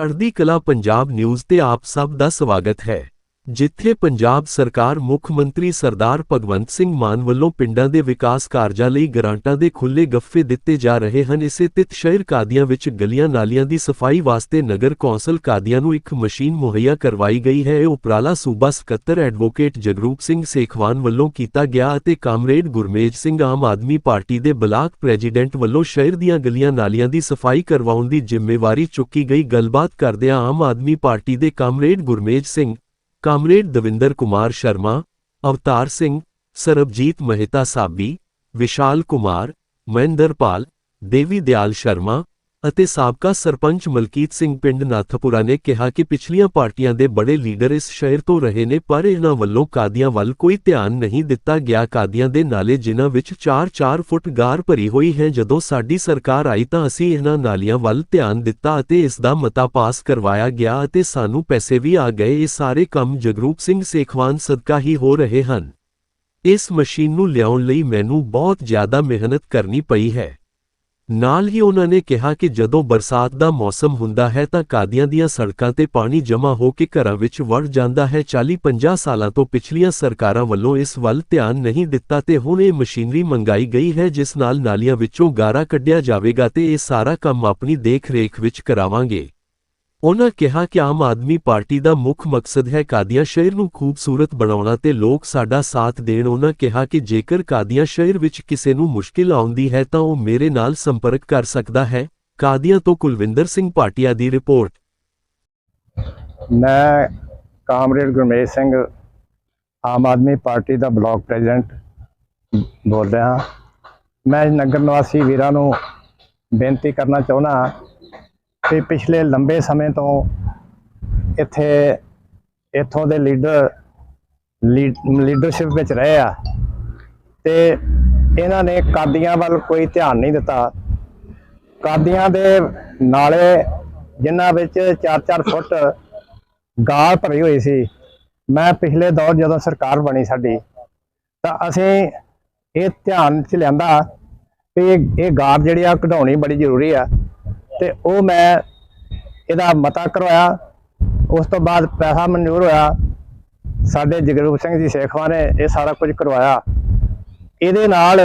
ਚੜ੍ਹਦੀ ਕਲਾ ਪੰਜਾਬ ਨਿਊਜ਼ ਤੇ ਆਪ ਸਭ ਦਾ ਸਵਾਗਤ ਹੈ। ਜਿੱਥੇ ਪੰਜਾਬ ਸਰਕਾਰ ਮੁੱਖ ਮੰਤਰੀ ਸਰਦਾਰ ਭਗਵੰਤ ਸਿੰਘ ਮਾਨ ਵੱਲੋਂ ਪਿੰਡਾਂ ਦੇ ਵਿਕਾਸ ਕਾਰਜਾਂ ਲਈ ਗ੍ਰਾਂਟਾਂ ਦੇ ਖੁੱਲੇ ਗੱਫੇ ਦਿੱਤੇ ਜਾ ਰਹੇ ਹਨ, ਇਸੇ ਤਿਤ ਸ਼ਹਿਰ ਕਾਦੀਆਂ ਵਿੱਚ ਗਲੀਆਂ ਨਾਲੀਆਂ ਦੀ ਸਫ਼ਾਈ ਵਾਸਤੇ ਨਗਰ ਕੌਂਸਲ ਕਾਦੀਆਂ ਨੂੰ ਇੱਕ ਮਸ਼ੀਨ ਮੁਹੱਈਆ ਕਰਵਾਈ ਗਈ ਹੈ। ਇਹ ਉਪਰਾਲਾ ਸੂਬਾ ਸਕੱਤਰ ਐਡਵੋਕੇਟ ਜਗਰੂਪ ਸਿੰਘ ਸੇਖਵਾਨ ਵੱਲੋਂ ਕੀਤਾ ਗਿਆ ਅਤੇ ਕਾਮਰੇਡ ਗੁਰਮੇਜ ਸਿੰਘ ਆਮ ਆਦਮੀ ਪਾਰਟੀ ਦੇ ਬਲਾਕ ਪ੍ਰੈਜ਼ੀਡੈਂਟ ਵੱਲੋਂ ਸ਼ਹਿਰ ਦੀਆਂ ਗਲੀਆਂ ਨਾਲੀਆਂ ਦੀ ਸਫ਼ਾਈ ਕਰਵਾਉਣ ਦੀ ਜ਼ਿੰਮੇਵਾਰੀ ਚੁੱਕੀ ਗਈ। ਗੱਲਬਾਤ ਕਰਦਿਆਂ ਆਮ ਆਦਮੀ ਪਾਰਟੀ ਦੇ ਕਾਮਰੇਡ ਗੁਰਮੇਜ ਸਿੰਘ ਕਾਮਰੇਡ ਦਵਿੰਦਰ ਕੁਮਾਰ ਸ਼ਰਮਾ, ਅਵਤਾਰ ਸਿੰਘ, ਸਰਬਜੀਤ ਮਹਿਤਾ ਸਾਬੀ, ਵਿਸ਼ਾਲ ਕੁਮਾਰ, ਮਹਿੰਦਰਪਾਲ, ਦੇਵੀ ਦਿਆਲ ਸ਼ਰਮਾ ਅਤੇ ਸਾਬਕਾ ਸਰਪੰਚ ਮਲਕੀਤ ਸਿੰਘ ਪਿੰਡ ਨਾਥਪੁਰਾ ਨੇ ਕਿਹਾ ਕਿ ਪਿਛਲੀਆਂ ਪਾਰਟੀਆਂ ਦੇ ਬੜੇ ਲੀਡਰ ਇਸ ਸ਼ਹਿਰ ਤੋਂ ਰਹੇ ਨੇ, ਪਰ ਇਹਨਾਂ ਵੱਲੋਂ ਕਾਦੀਆਂ ਵੱਲ ਕੋਈ ਧਿਆਨ ਨਹੀਂ ਦਿੱਤਾ ਗਿਆ। ਕਾਦੀਆਂ ਦੇ ਨਾਲੇ ਜਿਨ੍ਹਾਂ ਵਿੱਚ 4-4 ਫੁੱਟ ਗਾਰ ਭਰੀ ਹੋਈ ਹੈ, ਜਦੋਂ ਸਾਡੀ ਸਰਕਾਰ ਆਈ ਤਾਂ ਅਸੀਂ ਇਹਨਾਂ ਨਾਲੀਆਂ ਵੱਲ ਧਿਆਨ ਦਿੱਤਾ ਅਤੇ ਇਸ ਦਾ ਮਤਾ ਪਾਸ ਕਰਵਾਇਆ ਗਿਆ ਅਤੇ ਸਾਨੂੰ ਪੈਸੇ ਵੀ ਆ ਗਏ। ਇਹ ਸਾਰੇ ਕੰਮ ਜਗਰੂਪ ਸਿੰਘ ਸੇਖਵਾਨ ਸਦਕਾ ਹੀ ਹੋ ਰਹੇ ਹਨ। ਇਸ ਮਸ਼ੀਨ ਨੂੰ ਲਿਆਉਣ ਲਈ ਮੈਨੂੰ ਬਹੁਤ ਜ਼ਿਆਦਾ ਮਿਹਨਤ ਕਰਨੀ ਪਈ ਹੈ। ਨਾਲ ਹੀ ਉਹਨਾਂ ਨੇ ਕਿਹਾ ਕਿ ਜਦੋਂ ਬਰਸਾਤ ਦਾ ਮੌਸਮ ਹੁੰਦਾ ਹੈ ਤਾਂ ਕਾਦੀਆਂ ਦੀਆਂ ਸੜਕਾਂ ਤੇ ਪਾਣੀ ਜਮ੍ਹਾਂ ਹੋ ਕੇ ਘਰਾਂ ਵਿੱਚ ਵੜ ਜਾਂਦਾ ਹੈ। 40-50 ਸਾਲਾਂ ਤੋਂ ਪਿਛਲੀਆਂ ਸਰਕਾਰਾਂ ਵੱਲੋਂ ਇਸ ਵੱਲ ਧਿਆਨ ਨਹੀਂ ਦਿੱਤਾ ਤੇ ਹੁਣ ਇਹ ਮਸ਼ੀਨਰੀ ਮੰਗਾਈ ਗਈ ਹੈ, ਜਿਸ ਨਾਲ ਨਾਲੀਆਂ ਵਿੱਚੋਂ ਗਾਰਾ ਕੱਢਿਆ ਜਾਵੇਗਾ ਤੇ ਇਹ ਸਾਰਾ ਕੰਮ ਆਪਣੀ ਦੇਖ-ਰੇਖ ਵਿੱਚ ਕਰਾਵਾਂਗੇ। ਉਨ੍ਹਾਂ ਕਿਹਾ ਕਿ ਆਮ ਆਦਮੀ ਪਾਰਟੀ ਦਾ ਮੁੱਖ ਮਕਸਦ ਹੈ ਕਾਦੀਆਂ ਸ਼ਹਿਰ ਨੂੰ ਖੂਬਸੂਰਤ ਬਣਾਉਣਾ ਤੇ ਲੋਕ ਸਾਡਾ ਸਾਥ ਦੇਣ। ਉਨ੍ਹਾਂ ਕਿਹਾ ਕਿ ਜੇਕਰ ਕਾਦੀਆਂ ਸ਼ਹਿਰ ਵਿੱਚ ਕਿਸੇ ਨੂੰ ਮੁਸ਼ਕਿਲ ਆਉਂਦੀ ਹੈ ਤਾਂ ਉਹ ਮੇਰੇ ਨਾਲ ਸੰਪਰਕ ਕਰ ਸਕਦਾ ਹੈ। ਕਾਦੀਆਂ ਤੋਂ ਕੁਲਵਿੰਦਰ ਸਿੰਘ ਭਾਟੀਆ ਦੀ ਰਿਪੋਰਟ। ਮੈਂ ਕਾਮਰੇਡ ਗੁਰਮੇਜ ਸਿੰਘ, ਆਮ ਆਦਮੀ ਪਾਰਟੀ ਦਾ ਬਲਾਕ ਪ੍ਰੈਜ਼ੀਡੈਂਟ ਬੋਲ ਰਿਹਾ ਹਾਂ। ਮੈਂ ਨਗਰ ਨਿਵਾਸੀ ਵੀਰਾਂ ਨੂੰ ਬੇਨਤੀ ਕਰਨਾ ਚਾਹੁੰਦਾ ਵੀ ਪਿਛਲੇ ਲੰਬੇ ਸਮੇਂ ਤੋਂ ਇੱਥੇ, ਇੱਥੋਂ ਦੇ ਲੀਡਰ ਲੀਡਰਸ਼ਿਪ ਵਿੱਚ ਰਹੇ ਆ। ਤੇ ਇਹਨਾਂ ਨੇ ਕਾਦੀਆਂ ਵੱਲ ਕੋਈ ਧਿਆਨ ਨਹੀਂ ਦਿੱਤਾ। ਕਾਦੀਆਂ ਦੇ ਨਾਲੇ ਜਿਨ੍ਹਾਂ ਵਿੱਚ 4-4 ਫੁੱਟ ਗਾਲ ਭਰੀ ਹੋਈ ਸੀ, ਮੈਂ ਪਿਛਲੇ ਦੌਰ ਜਦੋਂ ਸਰਕਾਰ ਬਣੀ ਸਾਡੀ, ਤਾਂ ਅਸੀਂ ਇਹ ਧਿਆਨ ਚ ਲਿਆਂਦਾ ਕਿ ਇਹ ਗਾਰ ਜਿਹੜੀ ਆ, ਕਢਾਉਣੀ ਬੜੀ ਜ਼ਰੂਰੀ ਆ। ਤੇ ਉਹ ਮੈਂ ਇਹਦਾ ਮਤਾ ਕਰਵਾਇਆ। ਉਸ ਤੋਂ ਬਾਅਦ ਪੈਸਾ ਮਨਜ਼ੂਰ ਹੋਇਆ। ਸਾਡੇ ਜਗਰੂਪ ਸਿੰਘ ਜੀ ਸੇਖਵਾ ਨੇ ਇਹ ਸਾਰਾ ਕੁਝ ਕਰਵਾਇਆ। ਇਹਦੇ ਨਾਲ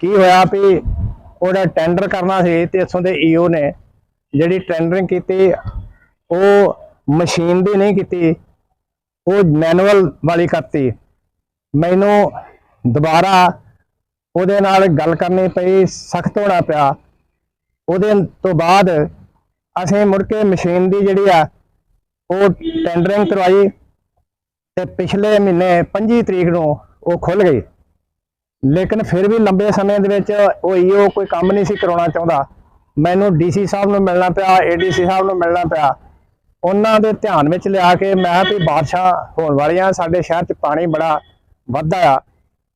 ਕੀ ਹੋਇਆ ਵੀ ਉਹਦਾ ਟੈਂਡਰ ਕਰਨਾ ਸੀ ਤੇ ਇਥੋਂ ਦੇ ਈਓ ਨੇ ਜਿਹੜੀ ਟੈਂਡਰਿੰਗ ਕੀਤੀ, ਉਹ ਮਸ਼ੀਨ ਦੀ ਨਹੀਂ ਕੀਤੀ, ਉਹ ਮੈਨੂਅਲ ਵਾਲੀ ਕਰਤੀ। ਮੈਨੂੰ ਦੁਬਾਰਾ ਉਹਦੇ ਨਾਲ ਗੱਲ ਕਰਨੀ ਪਈ, ਸਖਤ ਹੋਣਾ ਪਿਆ। ਉਹਦੇ ਤੋਂ ਬਾਅਦ ਅਸੀਂ ਮੁੜ ਕੇ ਮਸ਼ੀਨ ਦੀ ਜਿਹੜੀ ਆ, ਉਹ ਟੈਂਡਰਿੰਗ ਕਰਵਾਈ ਤੇ ਪਿਛਲੇ ਮਹੀਨੇ 25 ਤਰੀਕ ਨੂੰ ਉਹ ਖੁੱਲ ਗਈ। ਲੇਕਿਨ ਫਿਰ ਵੀ ਲੰਬੇ ਸਮੇਂ ਦੇ ਵਿੱਚ ਉਹ ਈਓ ਕੋਈ ਕੰਮ ਨਹੀਂ ਸੀ ਕਰਾਉਣਾ ਚਾਹੁੰਦਾ। ਮੈਨੂੰ ਡੀਸੀ ਸਾਹਿਬ ਨੂੰ ਮਿਲਣਾ ਪਿਆ ਏਡੀਸੀ ਸਾਹਿਬ ਨੂੰ ਮਿਲਣਾ ਪਿਆ। ਉਹਨਾਂ ਦੇ ਧਿਆਨ ਵਿੱਚ ਲਿਆ ਕੇ ਮੈਂ ਵੀ ਬਾਰਿਸ਼ਾਂ ਹੋਣ ਵਾਲੀਆਂ, ਸਾਡੇ ਸ਼ਹਿਰ 'ਚ ਪਾਣੀ ਬੜਾ ਵੱਧਦਾ ਆ।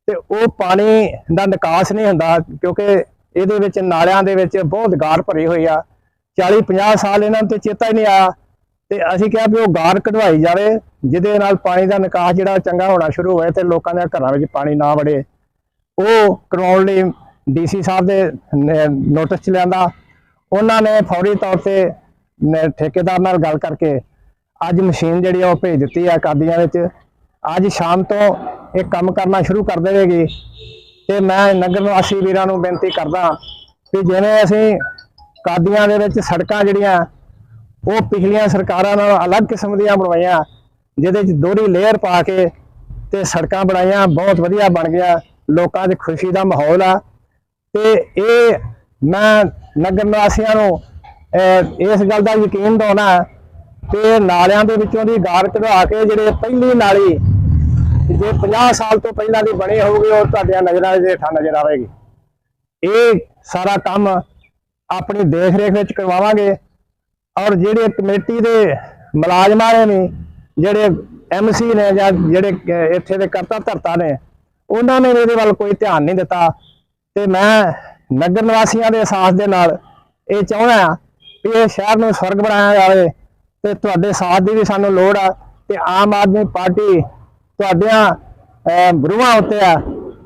ਤੇ ਉਹ ਪਾਣੀ ਦਾ ਨਿਕਾਸ ਨਹੀਂ ਹੁੰਦਾ ਕਿਉਂਕਿ ਇਹਦੇ ਵਿੱਚ ਨਾਲਿਆਂ ਦੇ ਵਿੱਚ ਬਹੁਤ ਗਾਰ ਭਰੀ ਹੋਈ ਆ। 40 50 ਸਾਲ ਇਹਨਾਂ ਨੂੰ ਤੇ ਚੇਤਾ ਹੀ ਨਹੀਂ ਆਇਆ। ਤੇ ਅਸੀਂ ਕਿਹਾ ਵੀ ਉਹ ਗਾਰ ਕਢਵਾਈ ਜਾਵੇ, ਜਿਹਦੇ ਨਾਲ ਪਾਣੀ ਦਾ ਨਿਕਾਸ ਜਿਹੜਾ ਚੰਗਾ ਹੋਣਾ ਸ਼ੁਰੂ ਹੋਏ ਤੇ ਲੋਕਾਂ ਦੇ ਘਰਾਂ ਵਿੱਚ ਪਾਣੀ ਨਾ ਵੜੇ। ਉਹ ਕਰਵਾਉਣ ਲਈ ਡੀਸੀ ਸਾਹਿਬ ਦੇ ਨੋਟਿਸ ਚ ਲਿਆਂਦਾ। ਉਹਨਾਂ ਨੇ ਫੌਰੀ ਤੌਰ ਤੇ ਠੇਕੇਦਾਰ ਨਾਲ ਗੱਲ ਕਰਕੇ ਅੱਜ ਮਸ਼ੀਨ ਜਿਹੜੀ ਆ ਉਹ ਭੇਜ ਦਿੱਤੀ ਆ ਕਾਦੀਆਂ ਵਿੱਚ। ਅੱਜ ਸ਼ਾਮ ਤੋਂ ਇਹ ਕੰਮ ਕਰਨਾ ਸ਼ੁਰੂ ਕਰ ਦੇਵੇਗੀ। ਤੇ ਮੈਂ ਨਗਰ ਨਿਵਾਸੀ ਵੀਰਾਂ ਨੂੰ ਬੇਨਤੀ ਕਰਦਾ ਕਿ ਜਿਵੇਂ ਅਸੀਂ ਕਾਦੀਆਂ ਦੇ ਵਿੱਚ ਸੜਕਾਂ ਜਿਹੜੀਆਂ, ਉਹ ਪਿਛਲੀਆਂ ਸਰਕਾਰਾਂ ਨਾਲ ਅਲੱਗ ਕਿਸਮ ਦੀਆਂ ਬਣਵਾਈਆਂ, ਜਿਹਦੇ ਚ ਦੋਹਰੀ ਲੇਅਰ ਪਾ ਕੇ ਤੇ ਸੜਕਾਂ ਬਣਾਈਆਂ, ਬਹੁਤ ਵਧੀਆ ਬਣ ਗਿਆ, ਲੋਕਾਂ 'ਚ ਖੁਸ਼ੀ ਦਾ ਮਾਹੌਲ ਆ। ਤੇ ਇਹ ਮੈਂ ਨਗਰ ਨਿਵਾਸੀਆਂ ਨੂੰ ਇਸ ਗੱਲ ਦਾ ਯਕੀਨ ਦਿਵਾਉਣਾ ਕਿ ਨਾਲਿਆਂ ਦੇ ਵਿੱਚੋਂ ਦੀ ਗਾਰ ਕਢਵਾ ਕੇ ਜਿਹੜੇ ਪਹਿਲੀ ਨਾਲੀ ਜੇ 50 ਸਾਲ ਤੋਂ ਪਹਿਲਾਂ ਦੀ ਬਣੇ ਹੋਊਗੀ ਉਹ ਤੁਹਾਡੀਆਂ ਨਜ਼ਰਾਂ ਦੇ ਹੇਠਾਂ ਨਜ਼ਰ ਆਵੇਗੀ। ਇਹ ਸਾਰਾ ਕੰਮ ਆਪਣੀ ਦੇਖ ਰੇਖ ਵਿੱਚ ਕਰਵਾਵਾਂਗੇ ਔਰ ਜਿਹੜੇ ਕਮੇਟੀ ਦੇ ਮੁਲਾਜ਼ਮਾਂ ਨੇ ਵੀ ਜਿਹੜੇ ਐਮਸੀ ਨੇ ਜਾਂ ਜਿਹੜੇ ਇੱਥੇ ਦੇ ਕਰਤਾ ਧਰਤਾ ਨੇ, ਉਹਨਾਂ ਨੇ ਵੀ ਇਹਦੇ ਵੱਲ ਕੋਈ ਧਿਆਨ ਨਹੀਂ ਦਿੱਤਾ। ਤੇ ਮੈਂ ਨਗਰ ਨਿਵਾਸੀਆਂ ਦੇ ਅਹਿਸਾਸ ਦੇ ਨਾਲ ਇਹ ਚਾਹੁੰਦਾ ਕਿ ਇਹ ਸ਼ਹਿਰ ਨੂੰ ਸਵਰਗ ਬਣਾਇਆ ਜਾਵੇ ਤੇ ਤੁਹਾਡੇ ਸਾਥ ਦੀ ਵੀ ਸਾਨੂੰ ਲੋੜ ਆ ਤੇ ਆਮ ਆਦਮੀ ਪਾਰਟੀ ਤੁਹਾਡੀਆਂ ਅਹ, ਉੱਤੇ ਆ।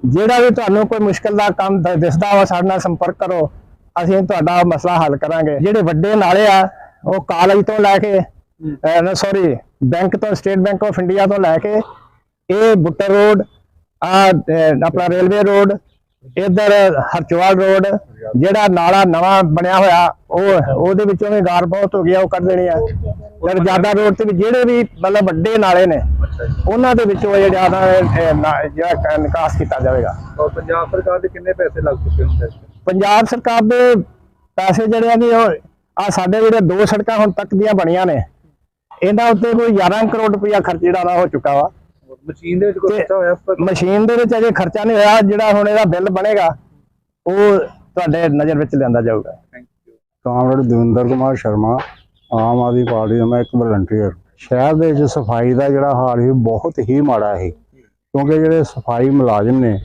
ਜਿਹੜਾ ਵੀ ਤੁਹਾਨੂੰ ਕੋਈ ਮੁਸ਼ਕਲ ਦਾ ਕੰਮ ਦਿਸਦਾ ਵਾ ਸਾਡੇ ਨਾਲ ਸੰਪਰਕ ਕਰੋ। ਅਸੀਂ ਤੁਹਾਡਾ ਮਸਲਾ ਹੱਲ ਕਰਾਂਗੇ। ਜਿਹੜੇ ਵੱਡੇ ਨਾਲੇ ਆ ਉਹ ਕਾਲਜ ਤੋਂ ਲੈ ਕੇ ਸੌਰੀ ਬੈਂਕ ਤੋਂ ਸਟੇਟ ਬੈਂਕ ਆਫ ਇੰਡੀਆ ਤੋਂ ਲੈ ਕੇ ਇਹ ਬੁੱਟਰ ਰੋਡ ਆ ਆਪਣਾ ਰੇਲਵੇ ਰੋਡ ਇਧਰ ਹਰਚਵਾਲ ਰੋਡ ਜਿਹੜਾ ਨਾਲਾ ਨਵਾਂ ਬਣਿਆ ਹੋਇਆ ਉਹ ਉਹਦੇ ਵਿੱਚੋਂ ਵੀ ਗਾਰ ਬਹੁਤ ਹੋ ਗਿਆ ਉਹ ਕੱਢ ਦੇਣੀ ਆ। ਫਿਰ ਜ਼ਿਆਦਾ ਰੋਡ ਤੇ ਵੀ ਜਿਹੜੇ ਵੀ ਮਤਲਬ ਵੱਡੇ ਨਾਲੇ ਨੇ ਉਹਨਾਂ ਦੇ ਵਿੱਚੋਂ ਇਹ ਜ਼ਿਆਦਾ ਜਿਹੜਾ ਨਿਕਾਸ ਕੀਤਾ ਜਾਵੇਗਾ। ਪੰਜਾਬ ਸਰਕਾਰ ਦੇ ਕਿੰਨੇ ਪੈਸੇ ਲੱਗ ਚੁੱਕੇ ਹੁੰਦੇ ਪੰਜਾਬ ਸਰਕਾਰ ਦੇ ਪੈਸੇ ਜਿਹੜੇ ਨੇ ਉਹ ਆ ਸਾਡੇ ਜਿਹੜੇ ਦੋ ਸੜਕਾਂ ਹੁਣ ਤੱਕ ਦੀਆਂ ਬਣੀਆਂ ਨੇ ਇਹਨਾਂ ਉੱਤੇ ਕੋਈ 11 ਕਰੋੜ ਰੁਪਇਆ ਖਰਚ ਜਿਹੜਾ ਹੋ ਚੁੱਕਾ ਵਾ। ਮਸ਼ੀਨ ਦੇ ਵਿੱਚ ਕੋਈ ਖਰਚਾ ਹੋਇਆ ਮਸ਼ੀਨ ਦੇ ਵਿੱਚ ਅਜੇ ਖਰਚਾ ਨਹੀਂ ਹੋਇਆ ਜਿਹੜਾ ਹੁਣ ਇਹਦਾ ਬਿੱਲ ਬਣੇਗਾ ਉਹ ਤੁਹਾਡੇ ਨਜ਼ਰ ਵਿੱਚ ਲਿਆਂਦਾ ਜਾਊਗਾ। Thank you comrade Davinder Kumar Sharma Aam Aadmi Party ਦਾ ਮੈਂ ਇੱਕ ਵਲੰਟੀਅਰ। ਸ਼ਹਿਰ ਦੇ ਵਿੱਚ ਸਫ਼ਾਈ ਦਾ ਜਿਹੜਾ ਹਾਲ ਸੀ ਬਹੁਤ ਹੀ ਮਾੜਾ ਸੀ। ਕਿਉਂਕਿ ਜਿਹੜੇ ਸਫ਼ਾਈ ਮੁਲਾਜ਼ਮ ਨੇ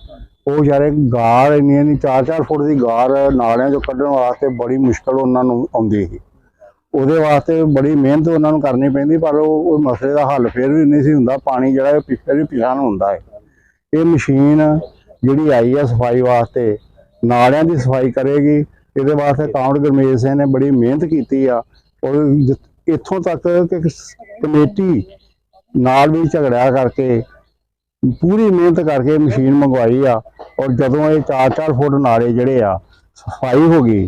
ਉਹ ਵਿਚਾਰੇ ਗਾਰ ਇੰਨੀ ਇੰਨੀ 4-4 ਫੁੱਟ ਦੀ ਗਾਰ ਨਾਲਿਆਂ ਚੋਂ ਕੱਢਣ ਵਾਸਤੇ ਬੜੀ ਮੁਸ਼ਕਲ ਉਹਨਾਂ ਨੂੰ ਆਉਂਦੀ ਸੀ। ਉਹਦੇ ਵਾਸਤੇ ਬੜੀ ਮਿਹਨਤ ਉਹਨਾਂ ਨੂੰ ਕਰਨੀ ਪੈਂਦੀ, ਪਰ ਉਹ ਮਸਲੇ ਦਾ ਹੱਲ ਫਿਰ ਵੀ ਨਹੀਂ ਸੀ ਹੁੰਦਾ। ਪਾਣੀ ਜਿਹੜਾ ਇਹ ਫਿਰ ਵੀ ਪਿਛਾਂ ਨੂੰ ਹੁੰਦਾ ਹੈ। ਇਹ ਮਸ਼ੀਨ ਜਿਹੜੀ ਆਈ ਹੈ ਸਫ਼ਾਈ ਵਾਸਤੇ, ਨਾਲਿਆਂ ਦੀ ਸਫ਼ਾਈ ਕਰੇਗੀ। ਇਹਦੇ ਵਾਸਤੇ ਕਾਉਂਟ ਗਰਮੇਸ਼ ਸਿੰਘ ਨੇ ਬੜੀ ਮਿਹਨਤ ਕੀਤੀ ਆ। ਔਰ ਇੱਥੋਂ ਤੱਕ ਕਿ ਕਮੇਟੀ ਨਾਲ ਵੀ ਝਗੜਿਆ ਕਰਕੇ, ਪੂਰੀ ਮਿਹਨਤ ਕਰਕੇ ਮਸ਼ੀਨ ਮੰਗਵਾਈ ਆ। ਔਰ ਜਦੋਂ ਇਹ 4-4 ਫੁੱਟ ਨਾਲੇ ਜਿਹੜੇ ਆ, ਸਫ਼ਾਈ ਹੋ ਗਈ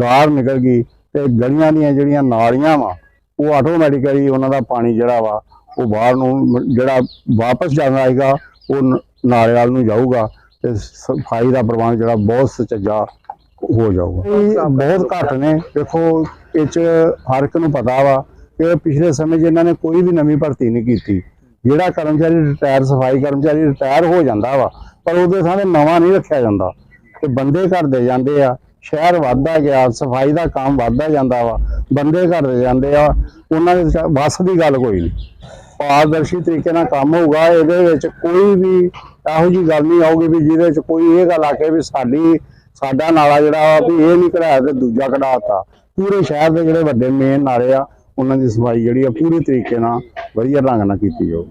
ਗਾਰ ਨਿਕਲ ਗਈ ਤੇ ਗਲੀਆਂ ਦੀਆਂ ਜਿਹੜੀਆਂ ਨਾਲੀਆਂ ਵਾ ਉਹ ਆਟੋਮੈਟਿਕਲੀ ਉਹਨਾਂ ਦਾ ਪਾਣੀ ਜਿਹੜਾ ਵਾ ਉਹ ਬਾਹਰ ਨੂੰ ਜਿਹੜਾ ਵਾਪਸ ਜਾਂਦਾ ਆਏਗਾ ਉਹ ਨਾਲੇ ਵੱਲ ਨੂੰ ਜਾਊਗਾ ਤੇ ਸਫ਼ਾਈ ਦਾ ਪ੍ਰਬੰਧ ਜਿਹੜਾ ਬਹੁਤ ਸੁਚੱਜਾ ਹੋ ਜਾਊਗਾ। ਬਹੁਤ ਘੱਟ ਨੇ। ਦੇਖੋ ਇਹ ਚ ਹਰ ਇੱਕ ਨੂੰ ਪਤਾ ਵਾ ਕਿ ਪਿਛਲੇ ਸਮੇਂ 'ਚ ਇਹਨਾਂ ਨੇ ਕੋਈ ਵੀ ਨਵੀਂ ਭਰਤੀ ਨਹੀਂ ਕੀਤੀ। ਜਿਹੜਾ ਕਰਮਚਾਰੀ ਰਿਟਾਇਰ ਸਫ਼ਾਈ ਕਰਮਚਾਰੀ ਰਿਟਾਇਰ ਹੋ ਜਾਂਦਾ ਵਾ ਪਰ ਉਹਦੇ ਸਾਹਮਣੇ ਨਵਾਂ ਨਹੀਂ ਰੱਖਿਆ ਜਾਂਦਾ। ਤੇ ਬੰਦੇ ਘਟਦੇ ਜਾਂਦੇ ਆ ਸ਼ਹਿਰ ਵੱਧਦਾ ਗਿਆ, ਸਫ਼ਾਈ ਦਾ ਕੰਮ ਵੱਧਦਾ ਜਾਂਦਾ ਵਾ, ਬੰਦੇ ਘਟਦੇ ਜਾਂਦੇ ਆ, ਉਹਨਾਂ ਦੇ ਵਿੱਚ ਦੀ ਗੱਲ ਕੋਈ ਨਹੀਂ। ਪਾਰਦਰਸ਼ੀ ਤਰੀਕੇ ਨਾਲ ਕੰਮ ਹੋਊਗਾ, ਇਹਦੇ ਵਿੱਚ ਕੋਈ ਵੀ ਇਹੋ ਜੀ ਗੱਲ ਨਹੀਂ ਆਊਗੀ ਵੀ ਜਿਹਦੇ ਵਿੱਚ ਕੋਈ ਇਹ ਗੱਲ ਆਕੇ ਵੀ ਸਾਡੀ, ਸਾਡਾ ਨਾਲਾ ਜਿਹੜਾ ਵਾ ਵੀ ਇਹ ਨਹੀਂ ਕਢਾਇਆ ਤੇ ਦੂਜਾ ਕਢਾਤਾ ਪੂਰੇ ਸ਼ਹਿਰ ਦੇ ਜਿਹੜੇ ਵੱਡੇ ਮੇਨ ਨਾਲੇ ਆ, ਉਹਨਾਂ ਦੀ ਸਫ਼ਾਈ ਜਿਹੜੀ ਆ ਪੂਰੇ ਤਰੀਕੇ ਨਾਲ ਵਧੀਆ ਢੰਗ ਨਾਲ ਕੀਤੀ ਜਾਊ।